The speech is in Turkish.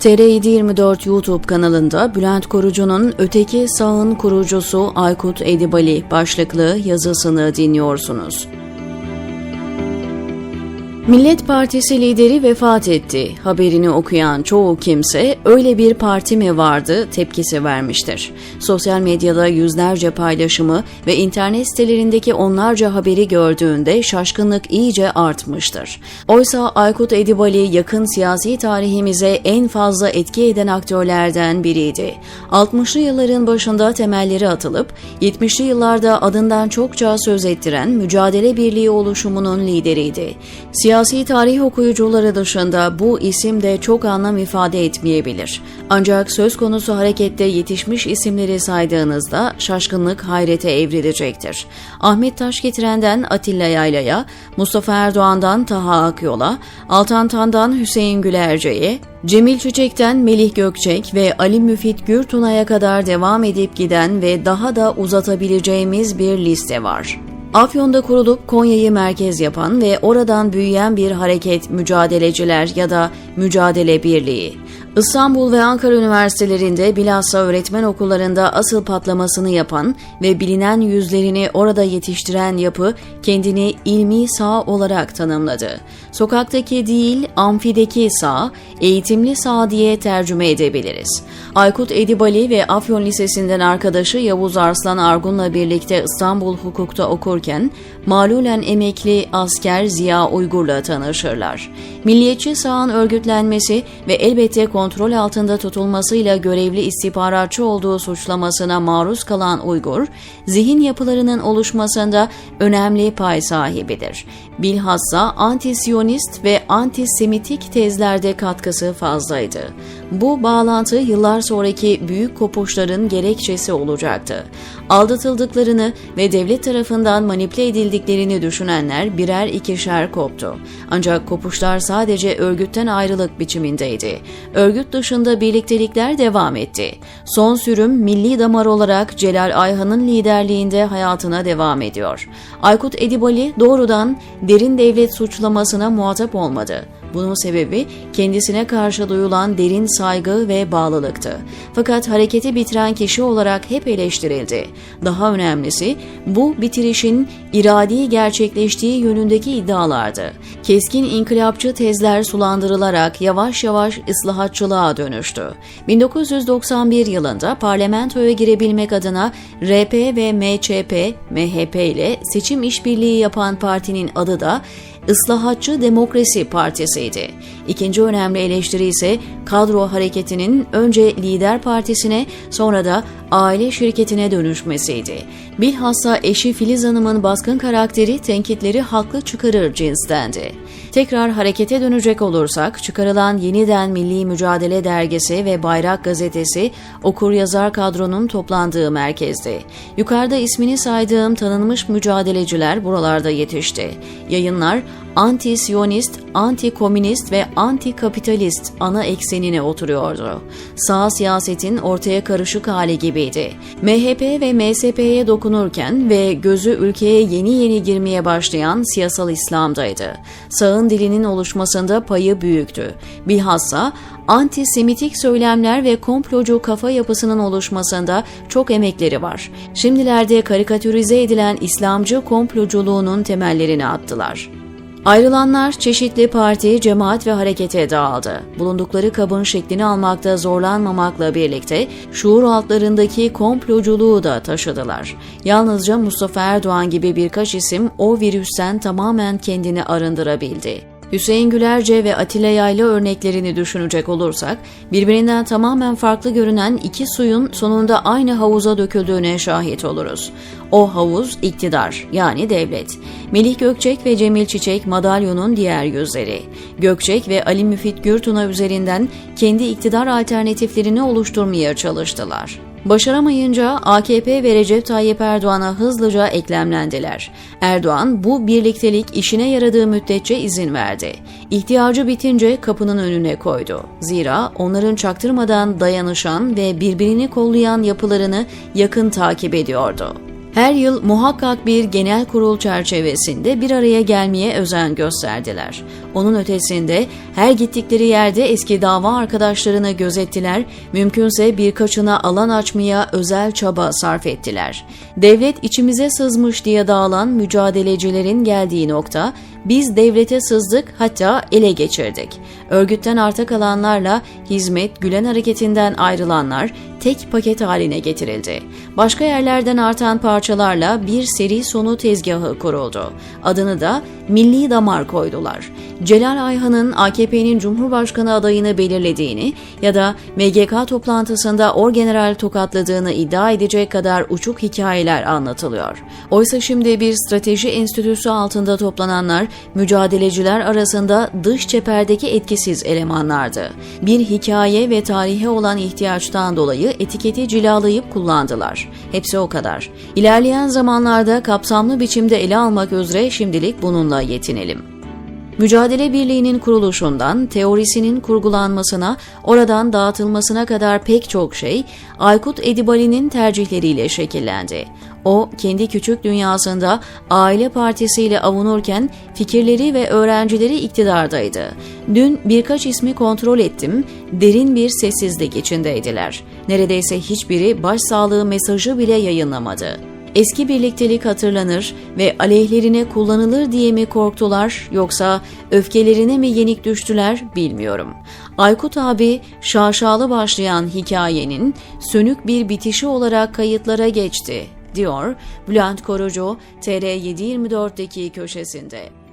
TR724 YouTube kanalında Bülent Korucu'nun Öteki Sağın kurucusu Aykut Edibali başlıklı yazısını dinliyorsunuz. Millet Partisi lideri vefat etti. Haberini okuyan çoğu kimse öyle bir parti mi vardı tepkisi vermiştir. Sosyal medyada yüzlerce paylaşımı ve internet sitelerindeki onlarca haberi gördüğünde şaşkınlık iyice artmıştır. Oysa Aykut Edibali yakın siyasi tarihimize en fazla etki eden aktörlerden biriydi. 60'lı yılların başında temelleri atılıp 70'li yıllarda adından çokça söz ettiren Mücadele Birliği oluşumunun lideriydi. Siyasi tarih okuyucuları dışında bu isim de çok anlam ifade etmeyebilir. Ancak söz konusu harekette yetişmiş isimleri saydığınızda şaşkınlık hayrete evrilecektir. Ahmet Taş getirenden Atilla Yayla'ya, Mustafa Erdoğan'dan Taha Akyol'a, Altan Tan'dan Hüseyin Gülerce'ye, Cemil Çiçek'ten Melih Gökçek ve Ali Müfit Gürtuna'ya kadar devam edip giden ve daha da uzatabileceğimiz bir liste var. Afyon'da kurulup Konya'yı merkez yapan ve oradan büyüyen bir hareket mücadeleciler ya da mücadele birliği. İstanbul ve Ankara üniversitelerinde bilhassa öğretmen okullarında asıl patlamasını yapan ve bilinen yüzlerini orada yetiştiren yapı kendini ilmi sağ olarak tanımladı. Sokaktaki değil, amfideki sağ, eğitimli sağ diye tercüme edebiliriz. Aykut Edibali ve Afyon Lisesi'nden arkadaşı Yavuz Arslan Argun'la birlikte İstanbul hukukta okurken malulen emekli asker Ziya Uygur'la tanışırlar. Milliyetçi sağın örgütlenmesi ve elbette kontrol altında tutulmasıyla görevli istihbaratçı olduğu suçlamasına maruz kalan Uygur, zihin yapılarının oluşmasında önemli pay sahibidir. Bilhassa anti-Siyonist ve antisemitik tezlerde katkısı fazlaydı. Bu bağlantı yıllar sonraki büyük kopuşların gerekçesi olacaktı. Aldatıldıklarını ve devlet tarafından manipüle edildiklerini düşünenler birer ikişer koptu. Ancak kopuşlar sadece örgütten ayrılık biçimindeydi. Örgüt dışında birliktelikler devam etti. Son sürüm milli damar olarak Celal Ayhan'ın liderliğinde hayatına devam ediyor. Aykut Edibali doğrudan derin devlet suçlamasına muhatap olmadı. Bunun sebebi kendisine karşı duyulan derin saygı ve bağlılıktı. Fakat hareketi bitiren kişi olarak hep eleştirildi. Daha önemlisi bu bitirişin iradi gerçekleştiği yönündeki iddialardı. Keskin inkılapçı tezler sulandırılarak yavaş yavaş ıslahatçılığa dönüştü. 1991 yılında parlamentoya girebilmek adına RP ve MÇP, MHP ile seçim işbirliği yapan partinin adı da Islahatçı Demokrasi Partisi'ydi. İkinci önemli eleştiri ise kadro hareketinin önce lider partisine sonra da aile şirketine dönüşmesiydi. Bilhassa eşi Filiz Hanım'ın baskın karakteri tenkitleri haklı çıkarır cinstendi. Tekrar harekete dönecek olursak çıkarılan yeniden Milli Mücadele Dergisi ve Bayrak Gazetesi okur yazar kadronun toplandığı merkezdi. Yukarıda ismini saydığım tanınmış mücadeleciler buralarda yetişti. Yayınlar anti-siyonist, anti-komünist ve anti-kapitalist ana eksenine oturuyordu. Sağ siyasetin ortaya karışık hali gibiydi. MHP ve MSP'ye dokunurken ve gözü ülkeye yeni yeni girmeye başlayan siyasal İslam'daydı. Sağın dilinin oluşmasında payı büyüktü. Bilhassa antisemitik söylemler ve komplocu kafa yapısının oluşmasında çok emekleri var. Şimdilerde karikatürize edilen İslamcı komploculuğunun temellerini attılar. Ayrılanlar çeşitli parti, cemaat ve harekete dağıldı. Bulundukları kabın şeklini almakta zorlanmamakla birlikte şuur altlarındaki komploculuğu da taşıdılar. Yalnızca Mustafa Erdoğan gibi birkaç isim o virüsten tamamen kendini arındırabildi. Hüseyin Gülerce ve Atilla Yayla örneklerini düşünecek olursak, birbirinden tamamen farklı görünen iki suyun sonunda aynı havuza döküldüğüne şahit oluruz. O havuz iktidar yani devlet. Melih Gökçek ve Cemil Çiçek madalyonun diğer yüzleri. Gökçek ve Ali Müfit Gürtuna üzerinden kendi iktidar alternatiflerini oluşturmaya çalıştılar. Başaramayınca AKP ve Recep Tayyip Erdoğan'a hızlıca eklemlendiler. Erdoğan bu birliktelik işine yaradığı müddetçe izin verdi. İhtiyacı bitince kapının önüne koydu. Zira onların çaktırmadan dayanışan ve birbirini kollayan yapılarını yakın takip ediyordu. Her yıl muhakkak bir genel kurul çerçevesinde bir araya gelmeye özen gösterdiler. Onun ötesinde her gittikleri yerde eski dava arkadaşlarını gözettiler, mümkünse birkaçına alan açmaya özel çaba sarf ettiler. Devlet içimize sızmış diye dağılan mücadelecilerin geldiği nokta, biz devlete sızdık hatta ele geçirdik. Örgütten arta kalanlarla hizmet Gülen hareketinden ayrılanlar tek paket haline getirildi. Başka yerlerden artan parçalarla bir seri sonu tezgahı kuruldu. Adını da Milli Damar koydular. Celal Ayhan'ın AKP'nin Cumhurbaşkanı adayını belirlediğini ya da MGK toplantısında orgeneral tokatladığını iddia edecek kadar uçuk hikayeler anlatılıyor. Oysa şimdi bir strateji enstitüsü altında toplananlar mücadeleciler arasında dış çeperdeki etkisiz elemanlardı. Bir hikaye ve tarihe olan ihtiyaçtan dolayı etiketi cilalayıp kullandılar. Hepsi o kadar. İlerleyen zamanlarda kapsamlı biçimde ele almak üzere şimdilik bununla yetinelim. Mücadele Birliği'nin kuruluşundan teorisinin kurgulanmasına, oradan dağıtılmasına kadar pek çok şey Aykut Edibali'nin tercihleriyle şekillendi. O kendi küçük dünyasında aile partisiyle avunurken fikirleri ve öğrencileri iktidardaydı. Dün birkaç ismi kontrol ettim, derin bir sessizlik içindeydiler. Neredeyse hiçbiri başsağlığı mesajı bile yayınlamadı. Eski birliktelik hatırlanır ve aleyhlerine kullanılır diye mi korktular yoksa öfkelerine mi yenik düştüler bilmiyorum. Aykut abi şaşalı başlayan hikayenin sönük bir bitişi olarak kayıtlara geçti diyor Bülent Korucu TR724'deki köşesinde.